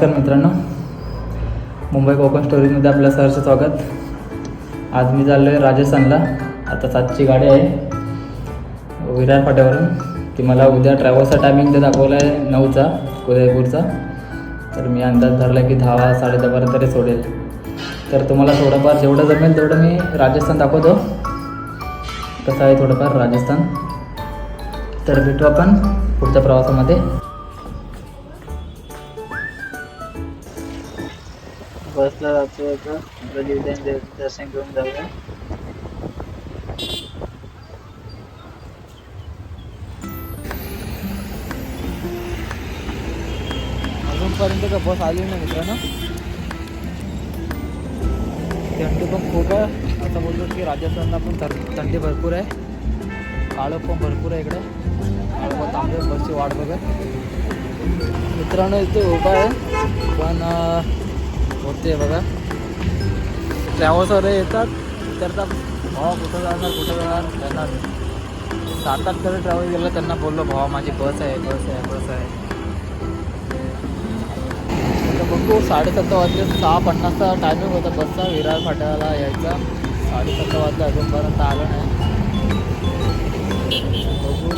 तर मित्रांनो मुंबई कोकण स्टोरीजमध्ये आपलं सहर्ष स्वागत. आज मी चाललो आहे राजस्थानला. आता सातची गाडी आहे. विरार फाट्यावरून. ती मला उद्या ट्रॅव्हल्सचा टायमिंग ते दाखवला आहे नऊचा उदयपूरचा. तर मी अंदाज धरला की दहा साडे दहापर्यंत तरी सोडेल. तर तुम्हाला थोडंफार जेवढं जमेल तेवढं मी राजस्थान दाखवतो. कसं आहे थोडंफार राजस्थान. तर भेटू आपण पुढच्या प्रवासामध्ये. बसला जातो आता. बलिदान दर्शन घेऊन जाऊया. अजूनपर्यंत का बस आली नाही मित्रांनो. थंडी पण खूप आहे. आता बोलतो की राजस्थानला पण थंडी भरपूर आहे. काळं पण भरपूर आहे इकडे. काळं तांबे बसची वाट बघा मित्रांनो इथे उभा आहे. पण होते बघा. ट्रॅव्हल्सवर येतात विचारतात भावा कुठं जाणार कुठं जाणार त्यांना सात आठ तरी ट्रॅव्हल गेलं त्यांना बोललो भावा माझी बस आहे बस आहे बस आहे. बघू साडेसात वाजले सहा पन्नासचा टायमिंग होता बसचा विरार फाट्याला यायचा. साडेसात वाजता अजूनपर्यंत आलं नाही. बघू.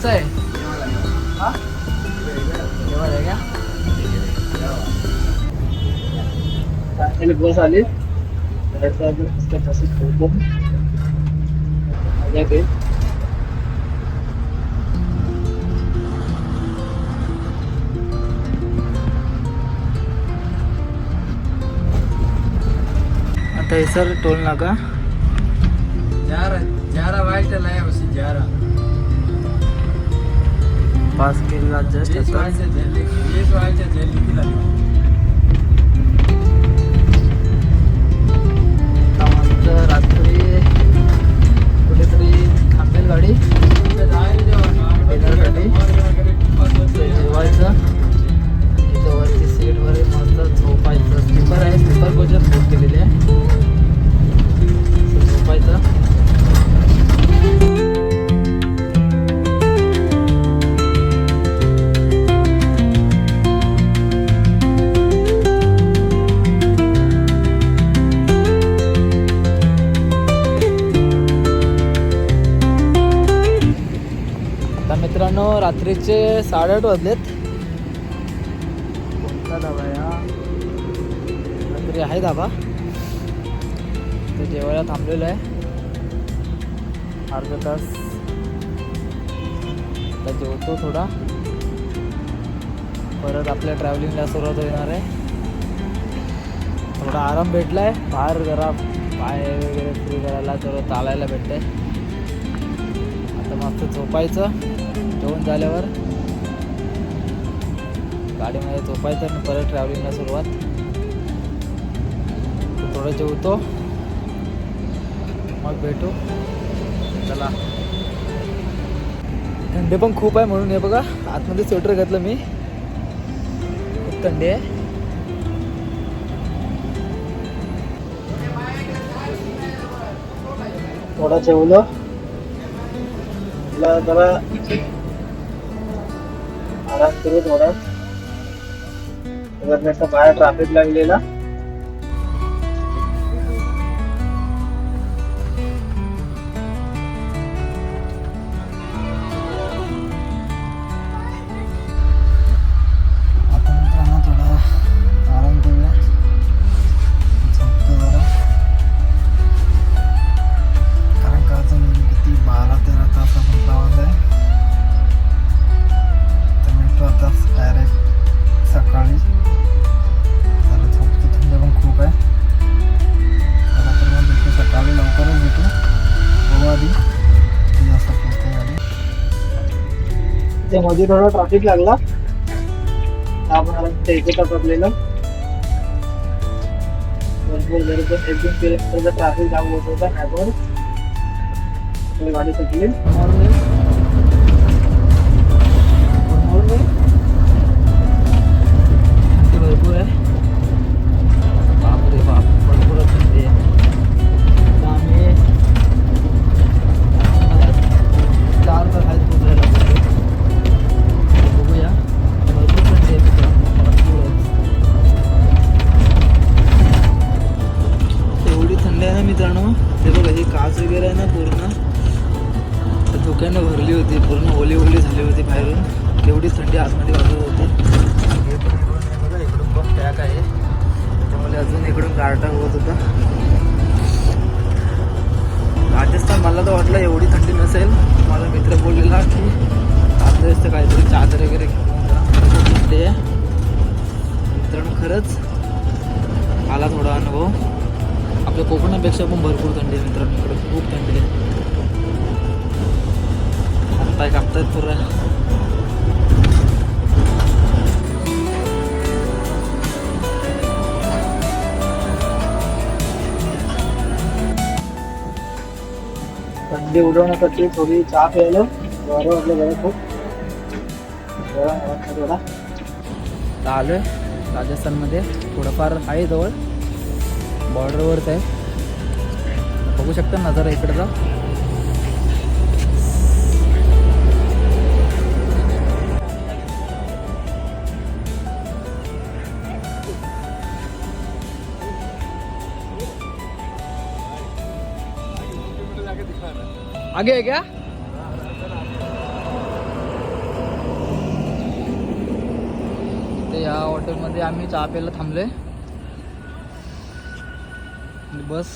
कोणचं आहे? हा? आहे का? बस आली. हे सर टोल नाका ग्यारह ग्यारह वाइट लाया उसी ग्यारह पास केला जस्ट मस्त रात्री कुठेतरी थांबेल गाडी. रात्रीचे साडेआठ वाजलेत. कोणता धाबा आहे रात्री आहे धाबा तर जेवायला थांबलेलं आहे. अर्धा तास. आता जेवतो थोडा. परत आपल्या ट्रॅव्हलिंगला सुरुवात होणार आहे. थोडा आराम भेटला आहे बाहेर जरा पाय वगैरे फ्री करायला थोडं चालायला भेटतंय. आता मस्त झोपायचं. जेवण झाल्यावर गाडीमध्ये झोपायचं आणि परत ट्रॅव्हलिंगला सुरुवात. थोडं जेवतो. मग भेटू. चला. थंडी पण खूप आहे म्हणून हे बघा आतमध्ये स्वेटर घातलं मी. खूप थंडी आहे. थोडा जेवलं. जरा आराम करू थोडा नाही बाहेर ट्राफिक लागलेला. त्यामध्ये थोडा ट्रॅफिक लागला आपण तिथे इथे पकडलेलं भरपूर बरोबर एक दोन किलोमीटरचा ट्रॅफिक जाम होत होता मॅपवर आपली गाडी सुटली थंडी आतमध्ये वाजत होती. हे पण इकडून बघा इकडून पण पॅक आहे त्यामुळे अजून इकडून गारटा होत होता. राजस्थान मला तर वाटलं एवढी थंडी नसेल. माझा मित्र बोललेला की आता दिवशी काहीतरी चादर वगैरे घेऊन जा. आहे मित्रांनो खरंच आला थोडा अनुभव. आपल्या कोकणापेक्षा पण भरपूर थंडी आहे मित्रांनो. इकडे खूप थंडी आहे. हातपाय कापतायत पुरा? थंडी उडवण्यासाठी थोडी चहा प्यायला बरं वाटलं बरं खूप. गरम वाटलं थोडा आता राजस्थानमध्ये. थोडंफार आहे जवळ. बॉर्डरवरच आहे. बघू शकता नजारा इकडचा. आगे आहे क्या? ते या हॉटेलमध्ये आम्ही चहा प्यायला थांबलोय. बस.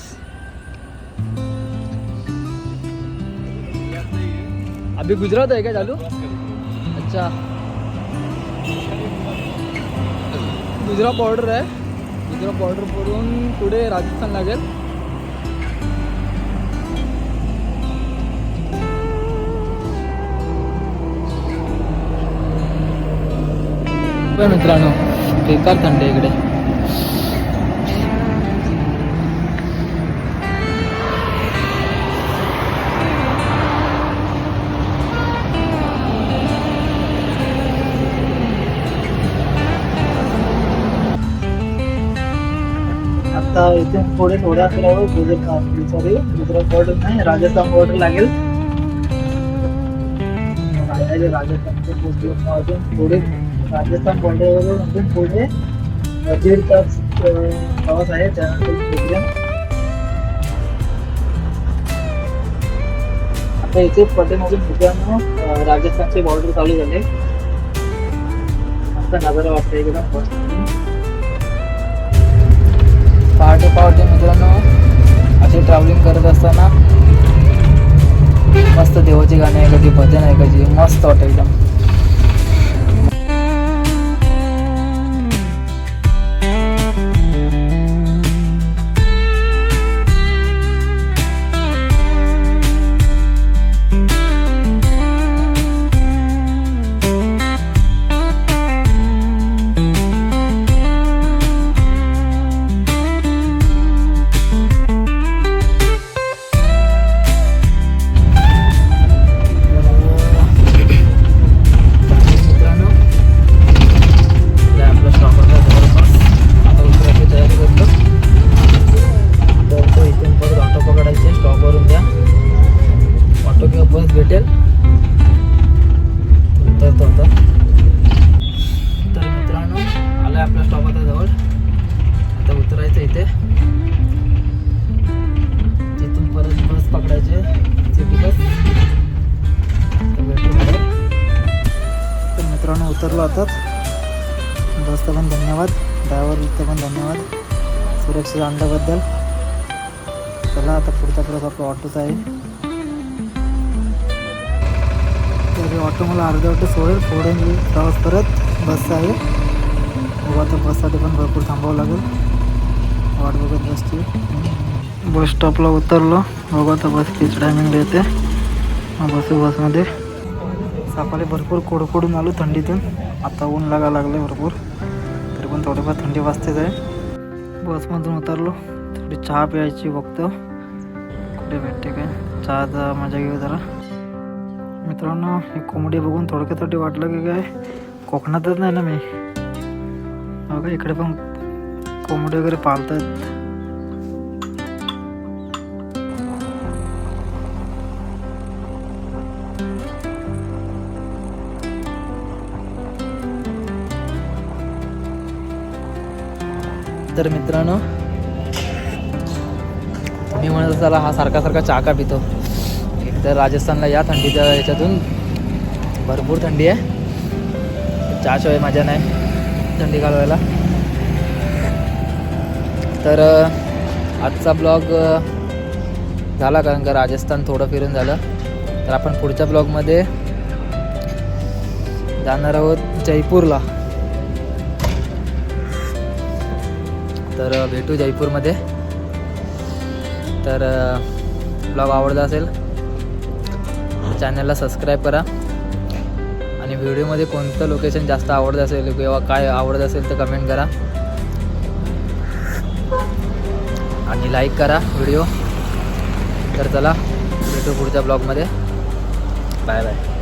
अभी गुजरात आहे का चालू? अच्छा. गुजरात बॉर्डर आहे. गुजरात बॉर्डर पडून पुढे राजस्थान लागेल. बघा मित्रांनो बेकार थंड इकडे. आता इथे थोडे थोड्या फिरावं गुजरात सॉरी गुजरात बॉर्डर नाही राजस्थान बॉर्डर लागेल. राहिलेले राजस्थानचे पोस्ट राजस्थान बॉर्डरवरून अजून पुढे दीड तास प्रवास आहे त्यानंतर आता इथे पाठीमागून मित्रांनो राजस्थानचे बॉर्डर चालू झाले. आता नजारा वाटतं एकदम मस्त. पहाटे पहाटे मित्रांनो असे ट्रॅव्हलिंग करत असताना मस्त देवाची गाणी ऐकायची भजन ऐकायची मस्त वाटतं एकदम. मित्रांनो उतरलो आताच बसचं पण धन्यवाद. ड्रायव्हरचं पण धन्यवाद. सुरक्षित आणल्याबद्दल. चला आता पुढचा प्रवास आपला ऑटोचा आहे. तर ऑटो मला अर्ध्या वाटत सोडेल. पुढे मी प्रवास परत बस आहे. बघू आता बससाठी पण भरपूर थांबावं लागेल. वाट बघत बसते बस स्टॉपला उतरलो. बघू आता बस किती टायमिंग येते बसू बसमध्ये. सकाळी भरपूर कोडकोडून आलो थंडीतून. आता ऊन लागा आहे भरपूर. तरी पण थोडीफार थंडी वाजतेच आहे. बसमधून उतरलो. थोडी चहा प्यायची बघतो कुठे भेटते काय? चहाचा मजा घेऊ जरा. मित्रांनो ही कोंबडी बघून थोडक्यासाठी वाटलं की काय? कोकणातच नाही ना मी. बघा इकडे पण कोंबडी वगैरे पाळतात तर मित्रांनो मी म्हणत चला हा सारखा सारखा चहा का पितो? तर राजस्थानला या थंडीच्या याच्यातून भरपूर थंडी आहे. चहाशिवाय मजा नाही थंडी घालवायला. तर आजचा ब्लॉग झाला कारण का राजस्थान थोडं फिरून झालं. तर आपण पुढच्या ब्लॉगमध्ये जाणार आहोत जयपूरला. तर भेटू जयपूरमध्ये. तर ब्लॉग आवडला असेल चॅनलला सबस्क्राईब करा. आणि व्हिडिओमध्ये कोणतं लोकेशन जास्त आवडत असेल किंवा काय आवडत असेल तर कमेंट करा. आणि लाईक करा व्हिडिओ. तर चला भेटू पुढच्या ब्लॉगमध्ये. Bye bye.